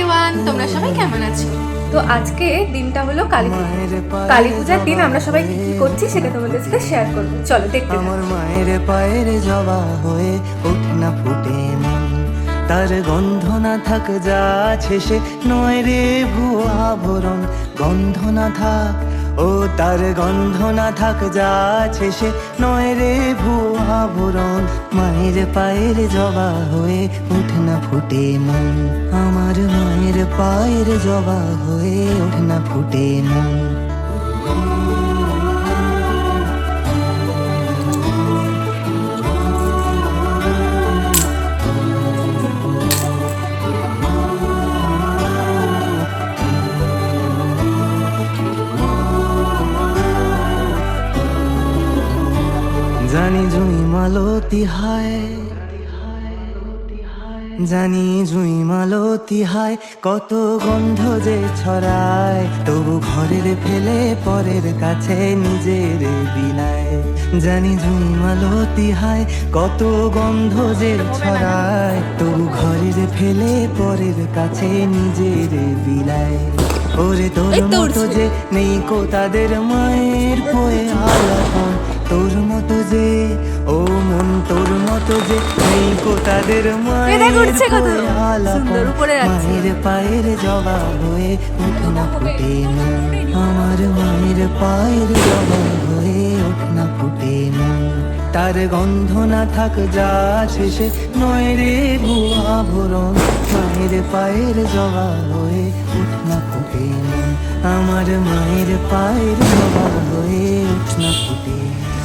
Everyone তোমরা সবাই কেমন আছো? তো আজকে দিনটা হলো কালী। কালী পূজার দিন আমরা সবাই কি কি করছি সেটা তোমাদের সাথে শেয়ার করব। চলো দেখতে আমার মায়ের পায়ের জবা হয়ে ওঠ না ফুটে তার গন্ধ না থাক যা সে নয় রে ভুয়া আভরণ গন্ধ না থাক ও তার গন্ধ না থাক যা সে নয় রে ভুয়া মায়ের পায়ের জবা হয়ে উঠ না ফুটে মন। আমার মায়ের পায়ের জবা হয়ে উঠ না ফুটে মন। জানি জুই মালতি হায়। জানি জুই মালতি হায় কত গন্ধ যে ছড়ায়। তবু ঘরের ফেলে পরের কাছে নিজের বিলায় জানি জুই মালতি হায় কত গন্ধ যে ছড়ায়। তবু ঘরের ফেলে পরের কাছে নিজের বিলায় ওরে তোর মতো যে নেই কো তাদের মায়ের যে নেই কো তাদের মায়ের পায়ের জবা হয়ে ওঠ না ফুটে মন আমার মায়ের পায়ের জবা হয়ে ওঠ না ফুটে মন তার গন্ধ না থাক যা শেষে নয় রে ভুয়া ভরণ মায়ের পায়ের জবা হয়ে ওঠ না ফুটে মন আমার মায়ের পায়ের জবা হয়ে ওঠ না ফুটে মন